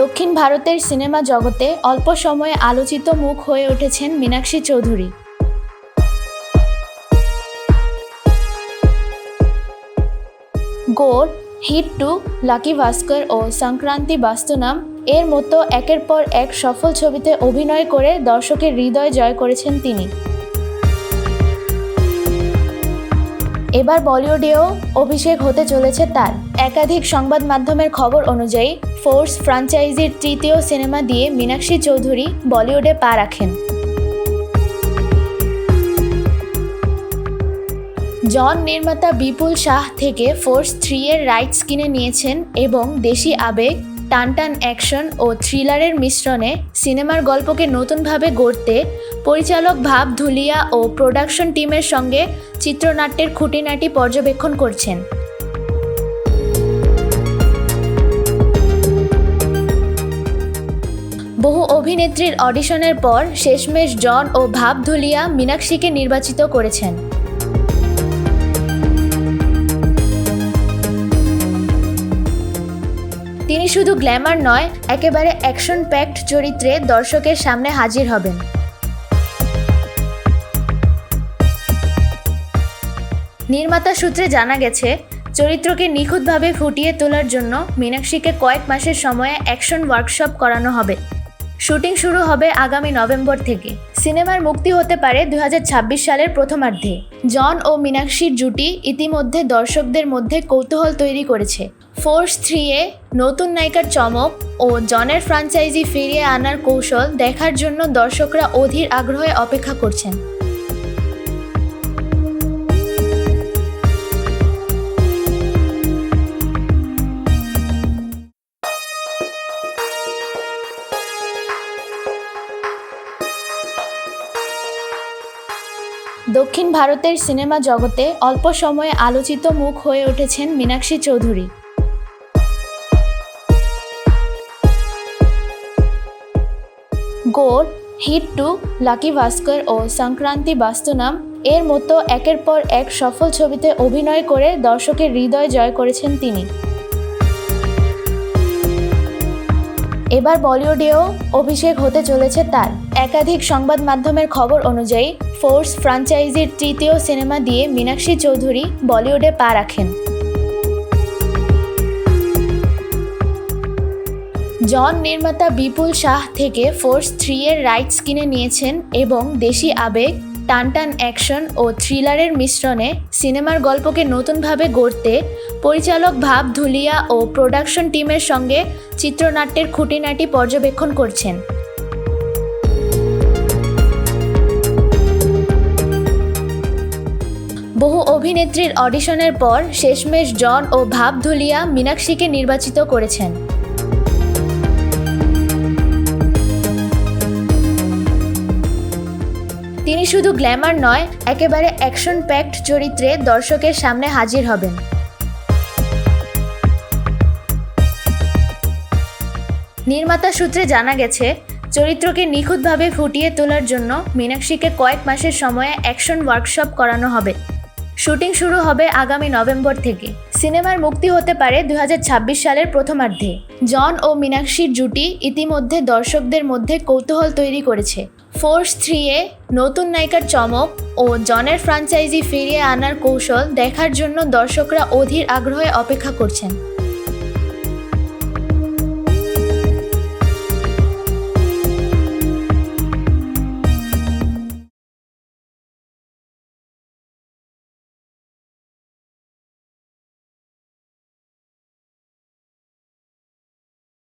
দক্ষিণ ভারতের সিনেমা জগতে অল্প সময়ে আলোচিত মুখ হয়ে উঠেছেন মীনাক্ষী চৌধুরী। গোর হিট টু, লাকি ভাস্কর ও সংক্রান্তি বাস্তুনাম এর মতো একের পর এক সফল ছবিতে অভিনয় করে দর্শকের হৃদয় জয় করেছেন তিনি। এবার বলিউডেও অভিষেক হতে চলেছে তার। একাধিক সংবাদ মাধ্যমের খবর অনুযায়ী ফোর্স ফ্র্যাঞ্চাইজির তৃতীয় সিনেমা দিয়ে মীনাক্ষী চৌধুরী বলিউডে পা রাখেন। জন নির্মাতা বিপুল শাহ থেকে ফোর্স থ্রি এর রাইটস কিনে নিয়েছেন এবং দেশি আবেগ, টানটান অ্যাকশন ও থ্রিলারের মিশ্রণে সিনেমার গল্পকে নতুনভাবে গড়তে পরিচালক ভাব ধুলিয়া ও প্রোডাকশন টিমের সঙ্গে চিত্রনাট্যের খুঁটিনাটি পর্যবেক্ষণ করছেন। অভিনেত্রীর অডিশনের পর শেষমেশ জন ও ভাব ধুলিয়া মীনাক্ষীকে নির্বাচিত করেছেন। তিনি শুধু গ্ল্যামার নয়, একেবারে অ্যাকশন প্যাকড চরিত্রে দর্শকের সামনে হাজির হবেন। নির্মাতা সূত্রে জানা গেছে, চরিত্রকে নিখুঁতভাবে ফুটিয়ে তোলার জন্য মীনাক্ষীকে কয়েক মাসের সময়ে অ্যাকশন ওয়ার্কশপ করানো হবে। শুটিং শুরু হবে আগামী নভেম্বর থেকে। সিনেমার মুক্তি হতে পারে দু হাজার ছাব্বিশ সালের প্রথমার্ধে। জন ও মীনাক্ষীর জুটি ইতিমধ্যে দর্শকদের মধ্যে কৌতূহল তৈরি করেছে। ফোর্স থ্রি এ নতুন নায়িকার চমক ও জনের ফ্রাঞ্চাইজি ফিরিয়ে আনার কৌশল দেখার জন্য দর্শকরা অধীর আগ্রহে অপেক্ষা করছেন। দক্ষিণ ভারতের সিনেমা জগতে অল্প সময়ে আলোচিত মুখ হয়ে উঠেছেন মীনাক্ষী চৌধুরী। গোর হিট টু, লাকি ভাস্কর ও সংক্রান্তি বাস্তুনাম এর মতো একের পর এক সফল ছবিতে অভিনয় করে দর্শকের হৃদয় জয় করেছেন তিনি। এবার বলিউডেও অভিষেক হতে চলেছে তার। একাধিক সংবাদ মাধ্যমের খবর অনুযায়ী, ফোর্স ফ্র্যাঞ্চাইজির তৃতীয় সিনেমা দিয়ে মীনাক্ষী চৌধুরী বলিউডে পা রাখেন। জন নির্মাতা বিপুল শাহ থেকে ফোর্স থ্রি এর রাইটস কিনে নিয়েছেন এবং দেশি আবেগ টানটান অ্যাকশন ও থ্রিলারের মিশ্রণে সিনেমার গল্পকে নতুনভাবে গড়তে পরিচালক ভাব ধুলিয়া ও প্রোডাকশন টিমের সঙ্গে চিত্রনাট্যের খুঁটিনাটি পর্যবেক্ষণ করছেন। বহু অভিনেত্রীর অডিশনের পর শেষমেশ জন ও ভাব ধুলিয়া মীনাক্ষীকে নির্বাচিত করেছেন। তিনি শুধু গ্ল্যামার নয়, একেবারে অ্যাকশন প্যাক্ট চরিত্রে দর্শকের সামনে হাজির হবেন। নির্মাতা সূত্রে জানা গেছে, চরিত্রকে নিখুঁতভাবে ফুটিয়ে তোলার জন্য মীনাক্ষীকে কয়েক মাসের সময়ে অ্যাকশন ওয়ার্কশপ করানো হবে। শুটিং শুরু হবে আগামী নভেম্বর থেকে। সিনেমার মুক্তি হতে পারে দু হাজার ছাব্বিশ সালের প্রথমার্ধে। জন ও মীনাক্ষীর জুটি ইতিমধ্যে দর্শকদের মধ্যে কৌতূহল তৈরি করেছে। ফোর্স থ্রি এ নতুন নায়িকার চমক ও জনের ফ্রাঞ্চাইজি ফিরিয়ে আনার কৌশল দেখার জন্য দর্শকরা অধীর আগ্রহে অপেক্ষা করছেন।